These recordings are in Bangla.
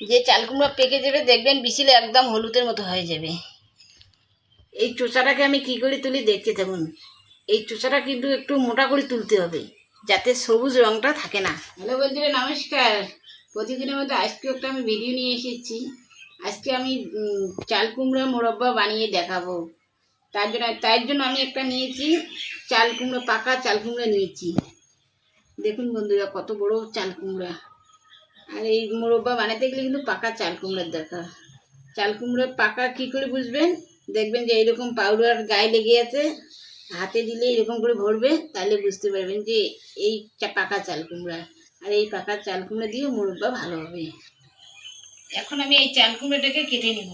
যে চাল কুমড়া পেকে যাবে দেখবেন বিচিলে একদম হলুদের মতো হয়ে যাবে। এই চোচাটাকে আমি কি করে তুলি দেখতে থাকুন। এই চোচাটা কিন্তু একটু মোটা করে তুলতে হবে যাতে সবুজ রঙটা থাকে না। হ্যালো বন্ধুরা নমস্কার। প্রতিদিনের মধ্যে আজকে একটা আমি ভিডিও নিয়ে এসেছি। আজকে আমি চাল কুমড়া মোরব্বা বানিয়ে দেখাবো। তার জন্য তার জন্য আমি একটা নিয়েছি চাল কুমড়ো পাকা চাল কুমড়া নিয়েছি। দেখুন বন্ধুরা কত বড় চাল কুমড়া। আর এই মোরব্বা বানাতে গেলে কিন্তু পাকা চাল কুমড়ার দরকার। চাল কুমড়ো পাকা কী করে বুঝবেন? দেখবেন যে এইরকম পাউডার গায়ে লেগে আছে, হাতে দিলে এরকম করে ভরবে, তাহলে বুঝতে পারবেন যে এই পাকা চাল কুমড়া। আর এই পাকা চাল কুমড়া দিয়ে মোরব্বা ভালো হবে। এখন আমি এই চাল কুমড়োটাকে কেটে নিব।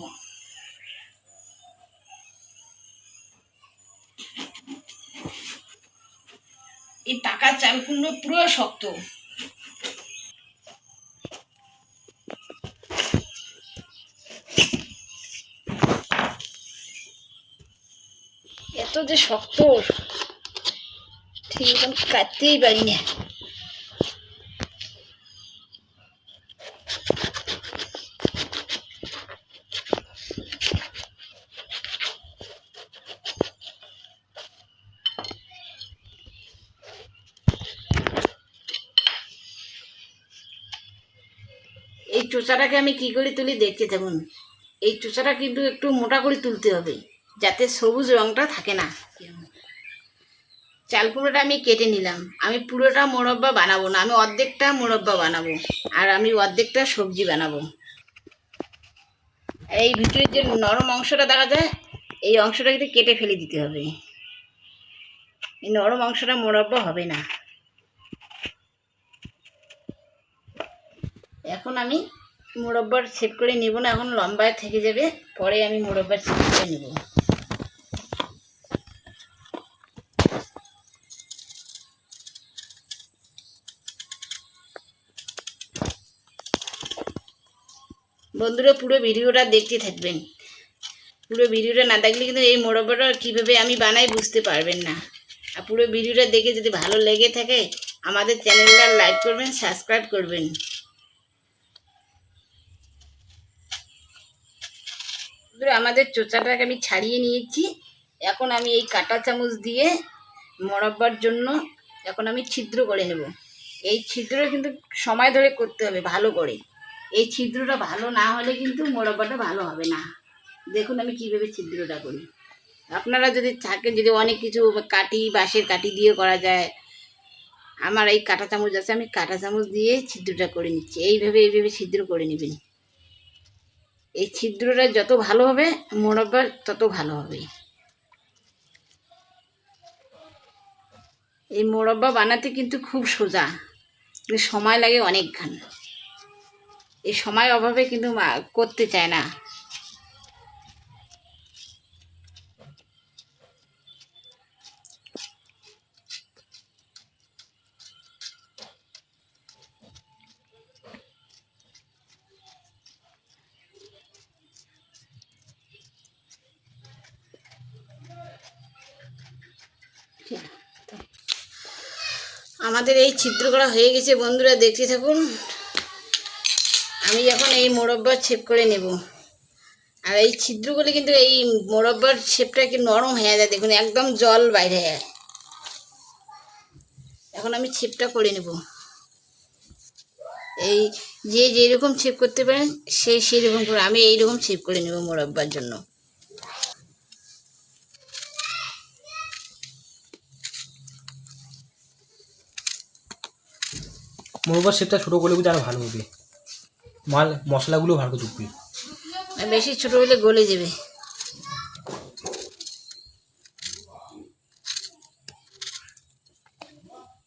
এই পাকা চাল কুমড়ো পুরো শক্ত। এত যে শক্ত। ঠিক মতন কাটতেই পারি না। এই চোচাটাকে আমি কি করে তুলি দেখতে থাকুন। এই চোচাটা কিন্তু একটু মোটা করে তুলতে হবে। যাতে সবুজ রঙটা থাকে না। চাল কুমড়োটা আমি কেটে নিলাম। আমি পুরোটা মোরব্বা বানাবো না, আমি অর্ধেকটা মোরব্বা বানাবো আর আমি অর্ধেকটা সবজি বানাবো। এই ভিতরের যে নরম অংশটা দেখা যায়, এই অংশটা কিন্তু কেটে ফেলে দিতে হবে। এই নরম অংশটা মোরব্বা হবে না। এখন আমি মোরব্বার সেট করে নেব না, এখন লম্বায় থেকে যাবে, পরে আমি মোরব্বার সেট করে নেব। বন্ধুরা পুরো ভিডিওটা দেখতে থাকবেন। পুরো ভিডিওটা না দেখলে কিন্তু এই মোরব্বাটা কীভাবে আমি বানাই বুঝতে পারবেন না। আর পুরো ভিডিওটা দেখে যদি ভালো লেগে থাকে, আমাদের চ্যানেলটা লাইক করবেন, সাবস্ক্রাইব করবেন। আমাদের চোচাটাকে আমি ছাড়িয়ে নিয়েছি। এখন আমি এই কাঁটা চামচ দিয়ে মরব্বার জন্য এখন আমি ছিদ্র করে নেব। এই ছিদ্র কিন্তু সময় ধরে করতে হবে, ভালো করে। এই ছিদ্রটা ভালো না হলে কিন্তু মোরব্বাটা ভালো হবে না। দেখুন আমি কীভাবে ছিদ্রটা করি। আপনারা যদি থাকে, যদি অনেক কিছু কাটি বাঁশের কাটি দিয়ে করা যায়, আমার এই কাঁটা চামচ আছে, আমি কাঁটা চামচ দিয়ে ছিদ্রটা করে নিচ্ছি। এইভাবে এইভাবে ছিদ্র করে নেবেন। এই ছিদ্রটা যত ভালো হবে মোরব্বা তত ভালো হবে। এই মোরব্বা বানাতে কিন্তু খুব সোজা। সময় লাগে অনেকখান। এই সময় অভাবে কিন্তু করতে চায় না। আমাদের এই করা হয়ে গেছে, বন্ধুরা, দেখতে থাকুন। আমি এখন এই মোরব্বার ছেপ করে নেব, আর এই ছিদ্রগুলো কিন্তু এই মোরব্বার শেপটা কি নরম হয়ে যায় দেখুন, একদম জল বাইরে যায়। এখন আমি ছেপটা করে নেব। এই যে যেরকম ছেপ করতে পারেন, সে সেরকম করে আমি এইরকম ছেপ করে নেব মোরব্বার জন্য। মোরব্বার শেপটা ছোটো করলে বুঝে আরও ভালো হবে। মাল, মশলাগুলো ভালো ঢুকবে বেশি ছোট হলে গলে যাবে।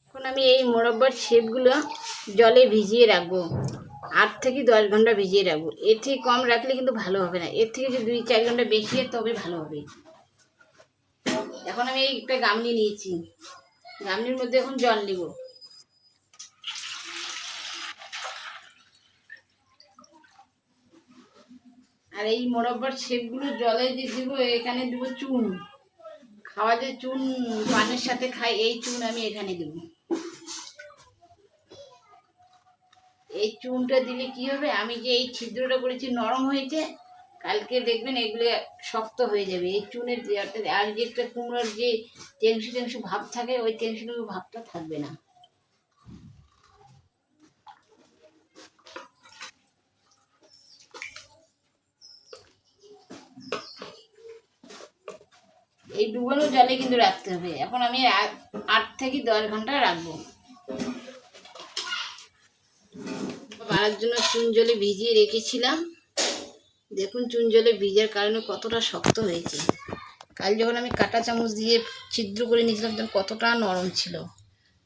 এখন আমি এই মোরব্বার শেপগুলো জলে ভিজিয়ে রাখব। আট থেকে দশ ঘণ্টা ভিজিয়ে রাখব। এর থেকে কম রাখলে কিন্তু ভালো হবে না। এর থেকে যদি দুই চার ঘণ্টা বেশি তবে ভালো হবে। এখন আমি এই একটা গামলি নিয়েছি। গামলির মধ্যে এখন জল নিব। আর এই মোরব্বার শেপগুলো জলে যে দিব, এখানে দিব চুন। খাওয়া যে চুন, পানের সাথে খাই, এই চুন আমি এখানে দেব। এই চুনটা দিলে কি হবে? আমি যে এই ছিদ্রটা করেছি, নরম হয়েছে, কালকে দেখবেন এগুলো শক্ত হয়ে যাবে। এই চুনের আর যে একটা কুমড়োর যে টেংসু টেংসু ভাব থাকে, ওই টেংসু ভাবটা থাকবে না। এই ডুবানো জলে কিন্তু রাখতে হবে। এখন আমি আট- থেকে দশ ঘণ্টা রাখব। বাড়ার জন্য চুন জলে ভিজিয়ে রেখেছিলাম। দেখুন চুন জলে ভিজার কারণে কতটা শক্ত হয়েছে। কাল যখন আমি কাঁটা চামচ দিয়ে ছিদ্র করে নিয়েছিলাম, তখন কতটা নরম ছিল।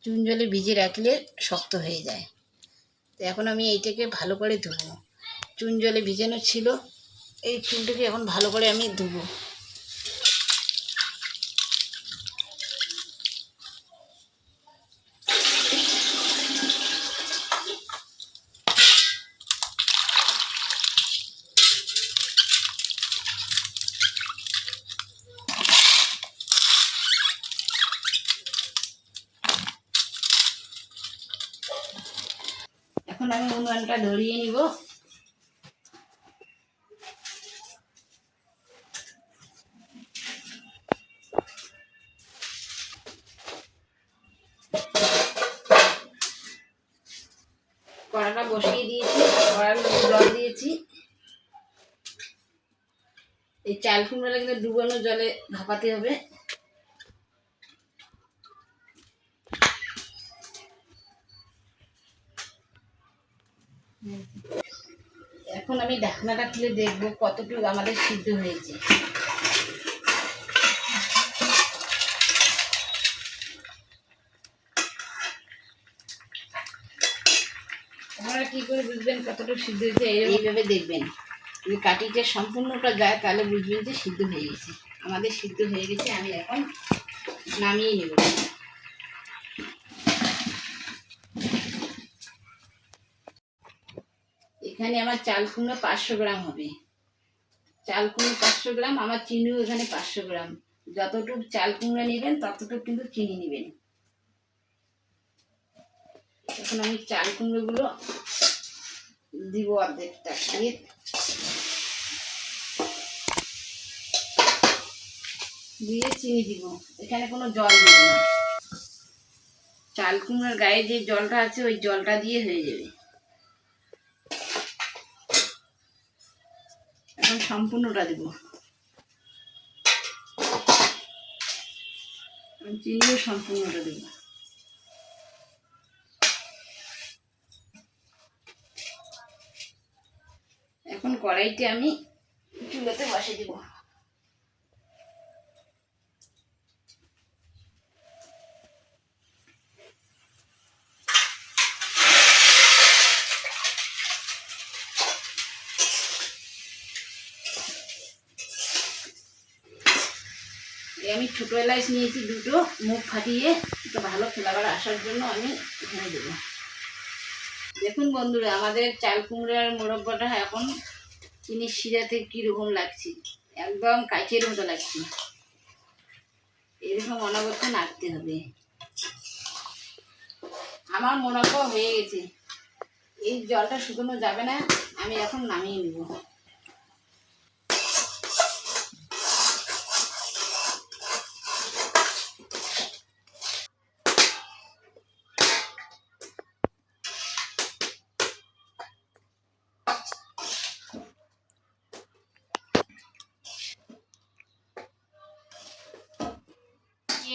চুন জলে ভিজিয়ে রাখলে শক্ত হয়ে যায়। তো এখন আমি এইটাকে ভালো করে ধুবো। চুন জলে ভিজানো ছিল। এই চুনটাকে এখন ভালো করে আমি ধুবো। এখন আমি উনুনটা ধরিয়ে নিব। কড়াটা বসিয়ে দিয়েছি, কড়ার মধ্যে জল দিয়েছি। এই চাল কুমড়া কিন্তু ডুবানো জলে ভাপাতে হবে। এখন আমি ঢাকনাটা খুলে দেখব কতটুকু আমাদের সিদ্ধ হয়েছে। আপনারা কি করে বুঝবেন কতটুকু সিদ্ধ হয়েছে? এইভাবে দেখবেন। যদি কাটিটা সম্পূর্ণটা যায়, তাহলে বুঝবেন যে সিদ্ধ হয়ে গেছে। আমাদের সিদ্ধ হয়ে গেছে, আমি এখন নামিয়ে নেব। এখানে আমার চাল কুমড়ো পাঁচশো গ্রাম হবে। চাল কুমড়ো পাঁচশো গ্রাম, আমার চিনিও এখানে পাঁচশো গ্রাম। যতটুকু চাল কুমড়ো নেবেন, ততটুকু কিন্তু চিনি নেবেন। এখন আমি চাল কুমড়োগুলো দিব অর্ধেকটা দিয়ে। দিয়ে চিনি দিব। এখানে কোনো জল দিব না চাল কুমড়োর গায়ে যে জলটা আছে, ওই জলটা দিয়ে হয়ে যাবে। সম্পূর্ণটা দিব। চিনিও সম্পূর্ণটা দেব। এখন কড়াইতে আমি চুলোতে বসে দিব। আমি ছোটো এলাচ নিয়েছি দুটো, মুখ ফাটিয়ে একটু ভালো ফ্লেভার আসার জন্য আমি এখানে দেবো। দেখুন বন্ধুরা, আমাদের চাল কুমড়ার মোরব্বাটা এখন চিনির শিরাতে কীরকম লাগছে? একদম কাচের মতো লাগছে। এরকম অনবরত নাড়তে হবে। আমার মোরব্বা হয়ে গেছে। এই জলটা শুকনো যাবে না, আমি এখন নামিয়ে নেব।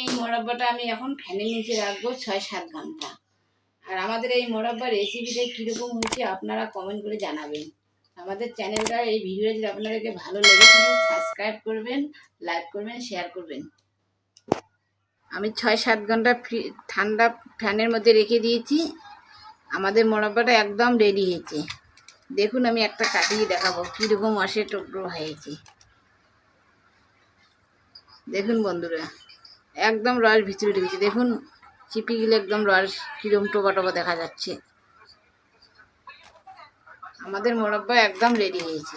এই মোরব্বাটা আমি এখন ফ্যানের নিচে রাখব ছয় সাত ঘণ্টা। আর আমাদের এই মোরব্বা রেসিপিটা কীরকম হয়েছে আপনারা কমেন্ট করে জানাবেন। আমাদের চ্যানেলটা এই ভিডিওটা যদি আপনাদেরকে ভালো লেগে থাকে সাবস্ক্রাইব করবেন লাইক করবেন শেয়ার করবেন। আমি ছয় সাত ঘণ্টা ফ্রি ঠান্ডা ফ্যানের মধ্যে রেখে দিয়েছি। আমাদের মোরব্বাটা একদম রেডি হয়েছে। দেখুন আমি একটা কাটিয়ে দেখাবো কীরকম আসে টুকরো হয়েছে। দেখুন বন্ধুরা। একদম রস ভিতরে ঢুকেছে দেখুন, চিপি গেলে একদম রস কিরম টোবা টোবা দেখা যাচ্ছে। আমাদের মোরব্বা একদম রেডি হয়েছে।